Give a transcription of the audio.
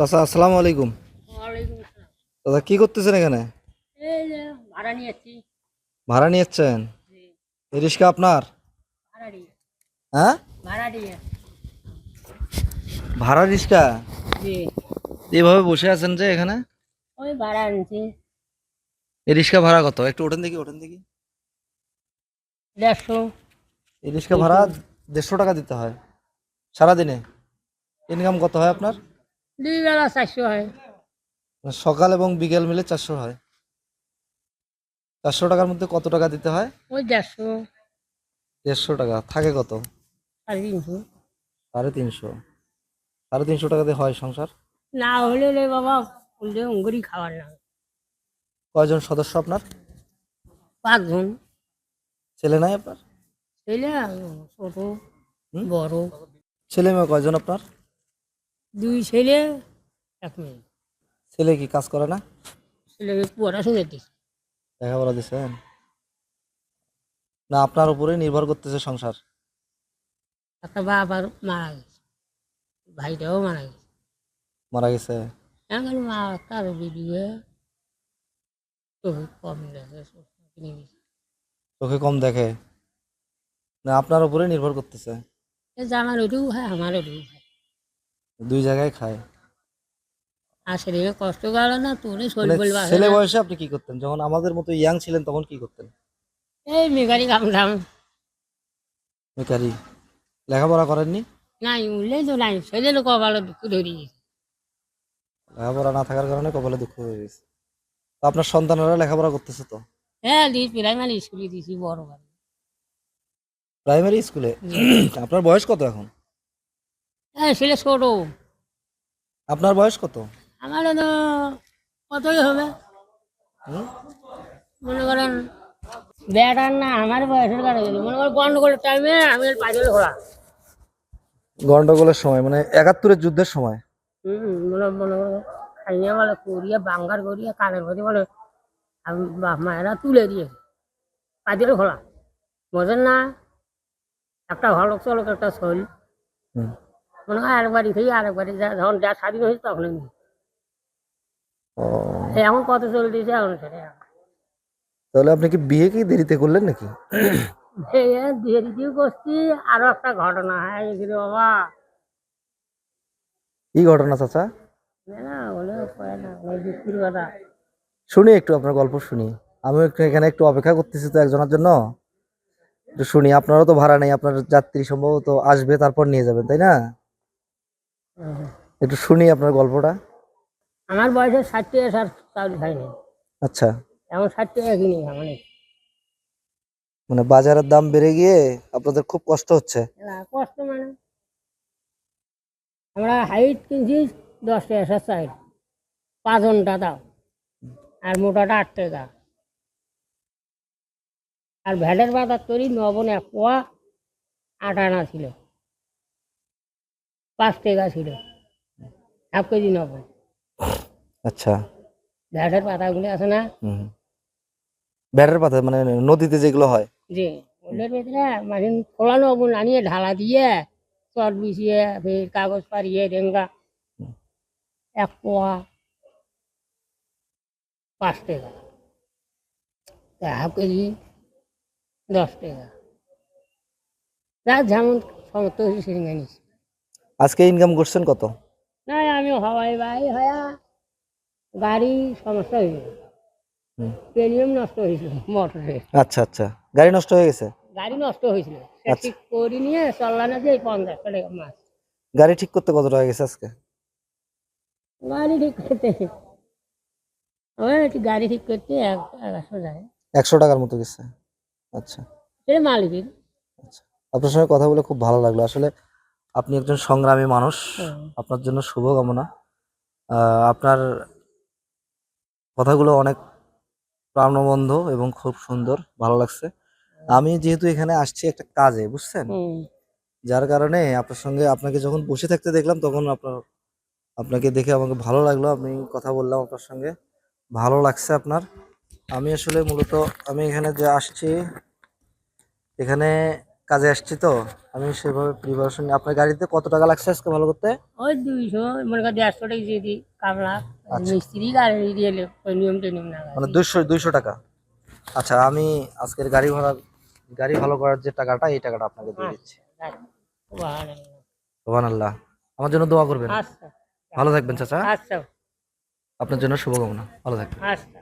চাচা আসসালামু আলাইকুম। দাদা কি করতেছেন এখানে? ভাড়া জি। এই রিক্সা আপনার? হ্যাঁ? ভাড়া রিক্সা এইভাবে বসে আছেন যে এখানে? ওই ভাড়া আনছি। এই রিক্সা ভাড়া কত? একটু ওঠেন দেখি ওঠেন দেখি। দেড়শো। এই রিক্সা ভাড়া দেড়শো টাকা দিতে হয় সারাদিনে। ইনকাম কত হয় আপনার? দুই বেলা চারশো হয়। মানে সকাল এবং বিকেল মিলে চারশো হয়। চারশো টাকার মধ্যে কত টাকা দিতে হয়? ওই দেড়শো। দেড়শো টাকা। থাকে কত? সাড়ে তিনশো। সাড়ে তিনশো। সাড়ে তিনশো টাকাতে হয় সংসার? না হলে রে বাবা বললে অঙ্গুরি খাবার না। কয়জন সদস্য আপনার? পাঁচজন। ছেলে নাই আপনার? ছেলে ছোট? বড়। ছেলে মেয়ে কয়জন আপনার? দুই ছেলে এক মেয়ে। ছেলে কি কাজ করে না? ছেলেকে পড়াশোনা দিচ্ছে লেখাপড়া দিচ্ছেন না আপনার উপরে নির্ভর করতেছে সংসার? একটা বাবার মারা গেছে। ভাইটাও মারা গেছে। মারা গেছে? এখন মা তার বিডিয়ে চোখে কম দেখে কিনে চোখে কম দেখে? না আপনার উপরে নির্ভর করতেছে? এ যে আমার হয় আমার ওইটুকু হয় দুই জায়গায় খায়। আর কষ্ট গেল না তোরে শরীর মানে ছেলে বয়সে আপনি কি করতেন? যখন আমাদের মতো ইয়াং ছিলেন তখন কি করতেন? এই মেঘারি কামড়াম। বেকারি লেখাপড়া করেননি? নাই উঠলেই তো নাই। সেদিন কপালে দুঃখ ধরি লেখাপড়া না থাকার কারণে কপালে দুঃখ হয়ে গেছে তো আপনার সন্তানেরা লেখাপড়া করতেছে তো? হ্যাঁ দিই প্রাইমারি স্কুলে বড় বাড়ি প্রাইমারি স্কুলে আপনার বয়স কত এখন? হ্যাঁ ছেলে ছোট। আপনার বয়স কত? আমার তো কতই হবে? মনে করেন বেটার না আমার বয়সের কারণে মনে করেন গন্ডগোলের টাইমে আমি পাইলে ঘোরা গন্ডগোলের সময় মানে একাত্তরের যুদ্ধের সময়? হুম মনে মনে করো খাইয়ে বলে করিয়ে বাঙ্গার করিয়ে কানের মধ্যে বলে আমি মায়েরা তুলে দিয়েছে পাইলে খোলা বোঝেন না একটা ভালো চলক একটা শৈল। হুম। মনে হয় থেকে যখন যা স্বাধীন হয়েছে এখন কত চলে দিয়েছে এখন সেটা তাহলে আপনি কি বিয়ে কি দেরিতে করলেন নাকি? করছি আরও একটা ঘটনা হয় এগুলো বাবা। কি ঘটনা চাচা? শুনি একটু আপনার গল্প শুনি। আমিও একটু এখানে একটু অপেক্ষা করতেছি তো একজনের জন্য। শুনি আপনারও তো ভাড়া নেই আপনার যাত্রী সম্ভবত আসবে তারপর নিয়ে যাবেন তাই না। একটু শুনি আপনার গল্পটা। আমার বয়সে ষাট টাকা সার চাউল খাইনি আচ্ছা। এখন ষাট টাকা কিনি মানে মানে বাজারের দাম বেড়ে গিয়ে আপনাদের খুব কষ্ট হচ্ছে? কষ্ট মানে? আমরা হাইট কিনছি দশ টাকা সার চাউল পাঁচনটা দাও। আর মোটাটা আট টাকা আর ভ্যাটের বাজার তৈরি নবন এক পোয়া আট আনা ছিল। পাঁচ টাকা ছিল। হাফ কেজি নবন আচ্ছা। ভ্যাটের পাতাগুলো আছে না? হুম পাতা মানে নদীতে যেগুলো হয়? জি ওদের ভিতরে মানে ফোলানো আগুন আনিয়ে ঢালা দিয়ে চট বিছিয়ে ফের কাগজ পারিয়ে রেঙ্গা এক পোয়া পাঁচ টাকা। হাফ কেজি দশ টাকা। যার যেমন সমস্ত সেরে নিছি আজকে ইনকাম করছেন কত? না আমি হওয়াই বাই হয়া গাড়ি সমস্যা হয়েছিল হুম। নষ্ট হয়েছিল মোটরে আচ্ছা আচ্ছা। গাড়ি নষ্ট হয়ে গেছে? গাড়ি নষ্ট হয়েছিল। আচ্ছা। ঠিক করে নিয়ে চললাম যে এই পঞ্চাশ টাকা মাছ গাড়ি ঠিক করতে কত টাকা গেছে আজকে? গাড়ি ঠিক করতে ওই গাড়ি ঠিক করতে এক একশো যায়। একশো টাকার মতো গেছে। আচ্ছা। সেটা মালিকের। আচ্ছা। আপনার সঙ্গে কথা বলে খুব ভালো লাগল। আসলে আপনি একজন সংগ্রামী মানুষ। আপনার জন্য শুভকামনা। আপনার কথাগুলো অনেক প্রাণবন্ধ এবং খুব সুন্দর ভালো লাগছে। আমি যেহেতু এখানে আসছি একটা কাজে বুঝছেন? যার কারণে আপনার সঙ্গে আপনাকে যখন বসে থাকতে দেখলাম তখন আপনার আপনাকে দেখে আমাকে ভালো লাগল। আমি কথা বললাম আপনার সঙ্গে। ভালো লাগছে আপনার। আমি আসলে মূলত আমি এখানে যে আসছি এখানে কাজে আসছি তো। আমি সেভাবে প্রিপারেশন আপনার গাড়িতে কত টাকা লাগছে আজকে ভালো করতে? ওই দুইশো মনে কর দেড়শো টাকা দিয়ে দিই কামলা আচ্ছা। মিস্ত্রি গাড়ি দিয়ে ওই নিয়ম টেনিয়ম না মানে দুইশো দুইশো টাকা। আচ্ছা আমি আজকের গাড়ি ভাড়া গাড়ি ভালো করার যে টাকাটা এই টাকাটা আপনাকে দিয়ে দিচ্ছি। সোহান আল্লাহ আমার জন্য দোয়া করবেন। আচ্ছা। ভালো থাকবেন চাচা। আচ্ছা। আপনার জন্য শুভকামনা। ভালো থাকবেন। আচ্ছা।